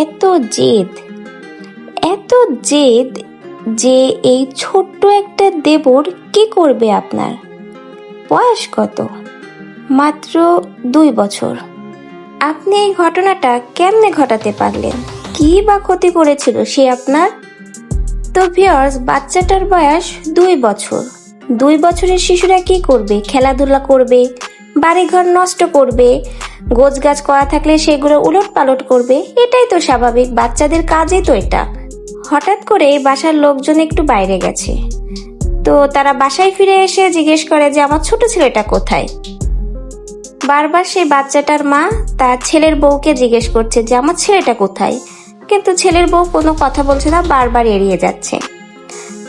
এত জেদ এত জেদ যে এই ছোট্ট একটা দেবর কি করবে আপনার? বয়স কত? মাত্র দুই বছর। আপনি এই ঘটনাটা কেমনে ঘটাতে পারলেন? কি বা ক্ষতি করেছিল সে আপনার? তো ভিওর্স বাচ্চাটার বয়স দুই বছর। দুই বছরের শিশুরা কি করবে? খেলাধুলা করবে, বাড়িঘর নষ্ট করবে গোছ গাছ করা থাকলে সেগুলো উলট পালট করবে, এটাই তো স্বাভাবিক, বাচ্চাদের কাজই তো এটা। হঠাৎ করে বাসার লোকজন একটু বাইরে গেছে। তো তারা বাসায় ফিরে এসে জিজ্ঞেস করে যে, আমার ছোট ছেলেটা কোথায়? বারবার সেই বাচ্চাটার মা তার ছেলের বউকে জিজ্ঞেস করছে যে, আমার ছেলেটা কোথায়? কিন্তু ছেলের বউ কোনো কথা বলছে না, বারবার এড়িয়ে যাচ্ছে।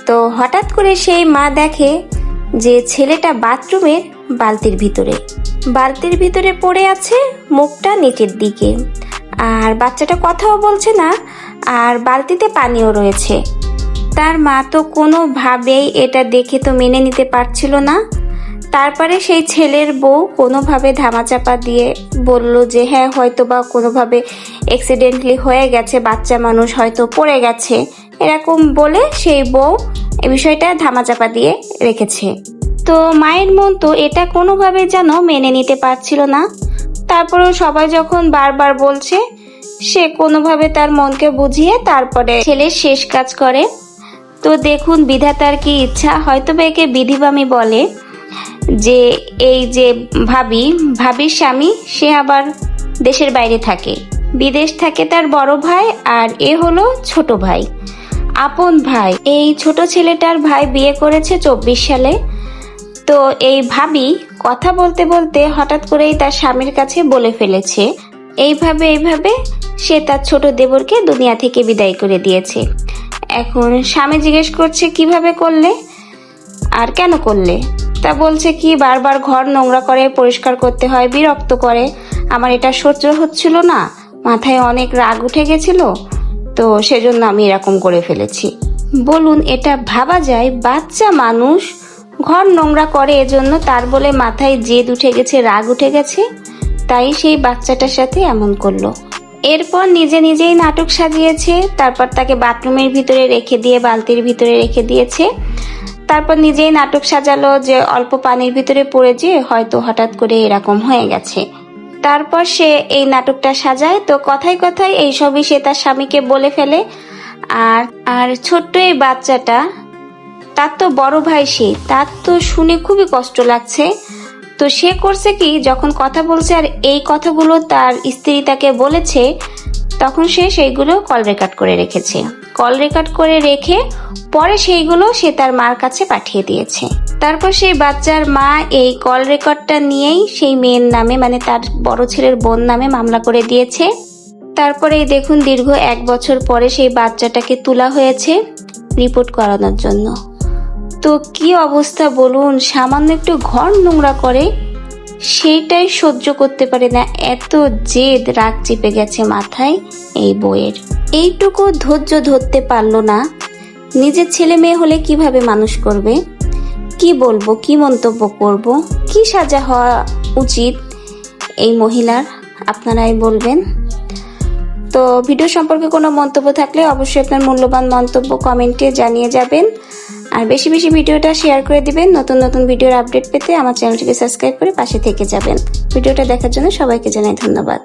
তো হঠাৎ করে সেই মা দেখে যে ছেলেটা বাথরুমের বালতির ভিতরে। বালতির ভিতরে পড়ে আছে মুখটা নিচের দিকে। আর বাচ্চাটা কথাও বলছে না, আর বালতিতে পানিও রয়েছে। তার মা তো কোনোভাবেই এটা দেখে তো মেনে নিতে পারছিল না। তারপরে সেই ছেলের বউ কোনোভাবে ধামাচাপা দিয়ে বলল যে হ্যাঁ হয়তো বা কোনোভাবে অ্যাক্সিডেন্টলি হয়ে গেছে, বাচ্চা মানুষ হয়তো পড়ে গেছে। এরকম বলে সেই বউ এই বিষয়টা ধামাচাপা দিয়ে রেখেছে। তো মায়ের মন তো এটা কোনোভাবে যেন মেনে নিতে পারছিল না। তারপরেও সবাই যখন বারবার বলছে, সে কোনোভাবে তার মনকে বুঝিয়ে তারপরে ছেলের শেষ কাজ করে। তো দেখুন বিধাতার কি ইচ্ছা হয়তো বা একে বিধিবামী বলে যে, এই যে ভাবি, ভাবির স্বামী, সে আবার দেশের বাইরে থাকে। বিদেশ থাকে তার বড় ভাই আর এ হলো ছোট ভাই। আপন ভাই। এই ছোট ছেলেটার ভাই বিয়ে করেছে চব্বিশ সালে। তো এই ভাবি কথা বলতে বলতে হঠাৎ করেই তার স্বামীর কাছে বলে ফেলেছে। এইভাবে এইভাবে সে তার ছোট দেবরকে দুনিয়া থেকে বিদায় করে দিয়েছে। এখন স্বামী জিজ্ঞেস করছে, কীভাবে করলে? আর কেন করলে? তা বলছে কি, বারবার ঘর নোংরা করে, পরিষ্কার করতে হয়, বিরক্ত করে। আমার এটা সহ্য হচ্ছিল না। মাথায় অনেক রাগ উঠে গেছিল। তো সেজন্য আমি এরকম করে ফেলেছি। বলুন, এটা ভাবা যায়? বাচ্চা মানুষ। ঘর নোংরা করে এজন্য তার বলে মাথায় জেদ উঠে গেছে, রাগ উঠে গেছে। তাই সেই বাচ্চাটার সাথে এমন করল। এরপর নিজে নিজেই নাটক সাজিয়েছে, তারপর তাকে বাথরুমের ভিতরে রেখে দিয়ে, বালতির ভিতরে রেখে দিয়েছে। তারপর নিজেই নাটক সাজালো যে অল্প পানির ভিতরে পড়ে যেয়ে হয়তো হঠাৎ করে এরকম হয়ে গেছে। তারপর সে এই নাটকটা সাজায়, তো কথায় কথায় এইসবই সে তার স্বামীকে বলে ফেলে। আর আর ছোট্ট এই বাচ্চাটা তার তো বড় ভাই সে, তার তো শুনে খুবই কষ্ট লাগছে। তো সে করছে কি, যখন কথা বলছে আর এই কথাগুলো তার স্ত্রী তাকে বলেছে, তখন সে সেইগুলো কল রেকর্ড করে রেখেছে। কল রেকর্ড করে রেখে পরে সেইগুলো সে তার মার কাছে পাঠিয়ে দিয়েছে। তারপর সেই বাচ্চার মা এই কল রেকর্ডটা নিয়েই সেই মেয়ের নামে মানে তার বড় ছেলের বোন নামে মামলা করে দিয়েছে। তারপরে দেখুন দীর্ঘ এক বছর পরে সেই বাচ্চাটাকে তোলা হয়েছে রিপোর্ট করানোর জন্য। তো কি অবস্থা বলুন? সামান্য একটু ঘর নোংরা করে সেইটাই সহ্য করতে পারে না। এত জেদ, রাগ চেপে গেছে মাথায় এই বইয়ের এইটুকু ধৈর্য ধরতে পারল না। নিজের ছেলে মেয়ে হলে কীভাবে মানুষ করবে? কি বলব, কি মন্তব্য করব? কি সাজা হওয়া উচিত এই মহিলার, আপনারাই বলবেন? তো ভিডিও সম্পর্কে কোনো মন্তব্য থাকলে অবশ্যই আপনার মূল্যবান মন্তব্য কমেন্টে জানিয়ে যাবেন। আর বেশি বেশি ভিডিওটা শেয়ার করে দিবেন। নতুন নতুন ভিডিওর আপডেট পেতে আমার চ্যানেলটিকে সাবস্ক্রাইব করে পাশে থেকে যাবেন। ভিডিওটা দেখার জন্য সবাইকে জানাই ধন্যবাদ।